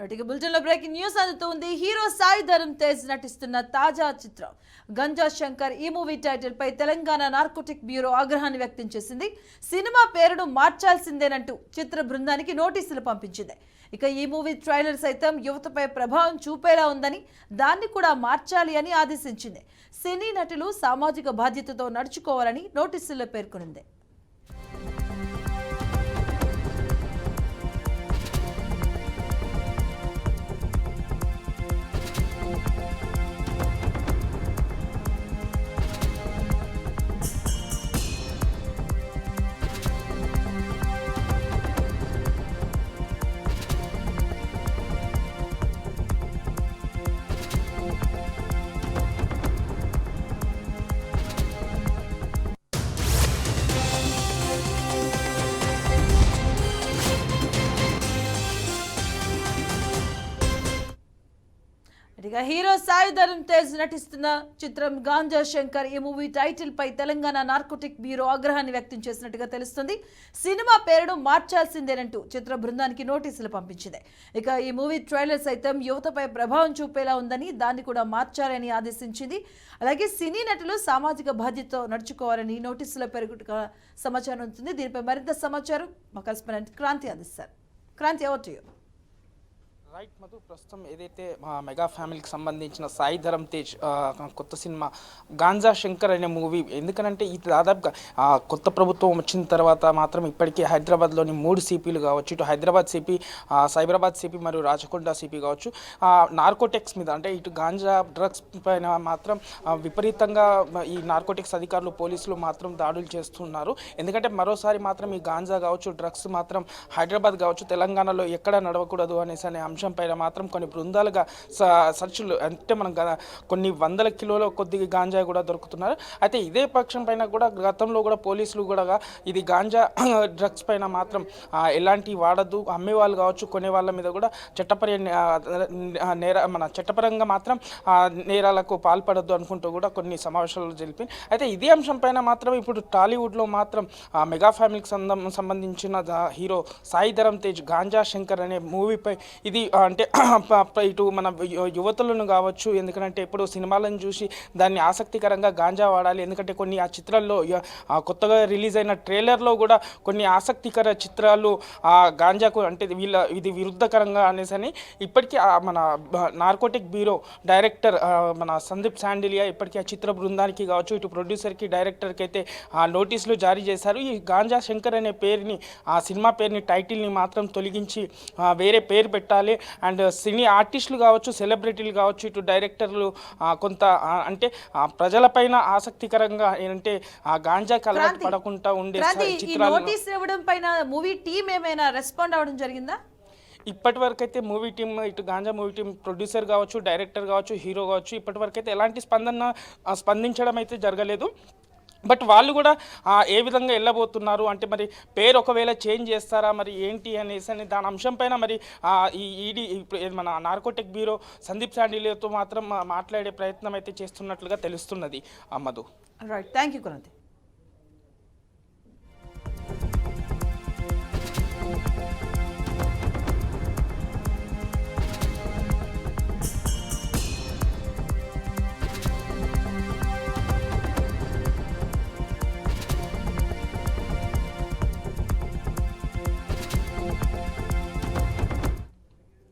నటికి బులెటిన్లో breaking news అందుతుంది. Hero Sai Dharam Tej నటిస్తున్న తాజా చిత్రం. గంజా శంకర్ ఈ మూవీ టైటిల్ పై తెలంగాణ నార్కోటిక్ బ్యూరో ఆగ్రహాన్ని వ్యక్తం చేసింది. సినిమా పేరును మార్చాల్సిందేనంటూ చిత్ర బృందానికి నోటీసులు పంపించింది. ఇక ఈ మూవీ ట్రైలర్ సైతం యువతపై ప్రభావం చూపేలా ఉందని దాన్ని కూడా మార్చాలి అని ఆదేశించింది. సినీ నటులు సామాజిక బాధ్యతతో నడుచుకోవాలని నోటీసుల్లో పేర్కొనింది. ఇక హీరో సాయి ధరమ్ తేజ్ నటిస్తున్న చిత్రం గాంజా శంకర్ ఈ మూవీ టైటిల్ పై తెలంగాణ నార్కోటిక్ బ్యూరో ఆగ్రహాన్ని వ్యక్తం చేసినట్టుగా తెలుస్తుంది. సినిమా పేరును మార్చాల్సిందేనంటూ చిత్ర బృందానికి నోటీసులు పంపించింది. ఇక ఈ మూవీ ట్రైలర్ సైతం యువతపై ప్రభావం చూపేలా ఉందని దాన్ని కూడా మార్చాలని ఆదేశించింది. అలాగే సినీ నటులు సామాజిక బాధ్యతతో నడుచుకోవాలని నోటీసులో పేరు సమాచారం ఉంటుంది దీనిపై మరింత సమాచారం మా కరెస్పాండెంట్ క్రాంతి అందిస్తారు. క్రాంతి ఎవరు? రైట్ మధు ప్రస్తుతం ఏదైతే మా మెగా ఫ్యామిలీకి సంబంధించిన సాయి ధరమ్ తేజ్ కొత్త సినిమా గాంజా శంకర్ అనే మూవీ ఎందుకనంటే ఇది దాదాపుగా కొత్త ప్రభుత్వం వచ్చిన తర్వాత మాత్రం ఇప్పటికే హైదరాబాద్లోని మూడు సిపిలు కావచ్చు ఇటు హైదరాబాద్ సిపి సైబరాబాద్ సిపి మరియు రాచకొండ సిపి కావచ్చు నార్కోటెక్స్ మీద అంటే ఇటు గాంజా డ్రగ్స్ పైన మాత్రం విపరీతంగా ఈ నార్కోటిక్స్ అధికారులు పోలీసులు మాత్రం దాడులు చేస్తున్నారు. ఎందుకంటే మరోసారి మాత్రం ఈ గాంజా కావచ్చు డ్రగ్స్ మాత్రం హైదరాబాద్ కావచ్చు తెలంగాణలో ఎక్కడ నడవకూడదు అనేసి అనే అంశం పైన మాత్రం కొన్ని బృందాలుగా స- సర్చులు అంటే మనం గ- కొన్ని వందల కిలోల కొద్దిగా గాంజా కూడా దొరుకుతున్నారు. అయితే ఇదే పక్షం పైన కూడా గతంలో కూడా పోలీసులు కూడా ఇది గాంజా డ్రగ్స్ పైన మాత్రం ఎలాంటి వాడద్దు అమ్మే వాళ్ళు కావచ్చు కొనే వాళ్ళ మీద కూడా చట్టపర నేర మన చట్టపరంగా మాత్రం నేరాలకు పాల్పడద్దు అనుకుంటూ కూడా కొన్ని సమావేశాలు జరిపి అయితే ఇదే అంశం పైన మాత్రం ఇప్పుడు టాలీవుడ్లో మాత్రం మెగా ఫ్యామిలీకి సంబంధించిన హీరో సాయి ధరమ్ తేజ్ గాంజా శంకర్ అనే మూవీపై ఇది అంటే ఇటు మన యువతులను కావచ్చు ఎందుకంటే ఇప్పుడు సినిమాలను చూసి దాన్ని ఆసక్తికరంగా గాంజా వాడాలి. ఎందుకంటే కొన్ని ఆ చిత్రాల్లో కొత్తగా రిలీజ్ అయిన ట్రైలర్లో కూడా కొన్ని ఆసక్తికర చిత్రాలు ఆ గాంజాకు అంటే వీళ్ళ ఇది విరుద్ధకరంగా అనేసి అని ఇప్పటికీ మన నార్కోటిక్ బ్యూరో డైరెక్టర్ మన సందీప్ శాండిలియా ఇప్పటికీ ఆ చిత్ర బృందానికి కావచ్చు ఇటు ప్రొడ్యూసర్కి డైరెక్టర్కి అయితే ఆ నోటీసులు జారీ చేశారు. ఈ గాంజా శంకర్ అనే పేరుని ఆ సినిమా పేరుని టైటిల్ని మాత్రం తొలగించి వేరే పేరు పెట్టాలి. అండ్ సినీ ఆర్టిస్టులు కావచ్చు సెలబ్రిటీలు కావచ్చు ఇటు డైరెక్టర్లు కొంత అంటే ప్రజలపైన ఆసక్తికరంగా ఏంటంటే ఆ అలవాటు క్రాంతి, పడకుండా ఉండే నోటీస్ ఇవ్వడం పైన మూవీ టీం ఏమైనా రెస్పాండ్ అవ్వడం జరిగిందా? ఇప్పటి వరకు అయితే మూవీ టీమ్ ఇటు గాంజా మూవీ టీం ప్రొడ్యూసర్ కావచ్చు డైరెక్టర్ కావచ్చు హీరో కావచ్చు ఇప్పటి వరకు అయితే ఎలాంటి స్పందన స్పందించడం అయితే జరగలేదు. బట్ వాళ్ళు కూడా ఏ విధంగా వెళ్ళబోతున్నారు? అంటే మరి పేరు ఒకవేళ చేంజ్ చేస్తారా? మరి ఏంటి అనేసి అని దాని అంశం పైన మరి ఈ ఈడీ ఇప్పుడు మన నార్కోటెక్ బ్యూరో సందీప్ శాండిలతో మాత్రం మాట్లాడే ప్రయత్నం అయితే చేస్తున్నట్లుగా తెలుస్తున్నది అమ్మదు Madhu. Right thank you Kranti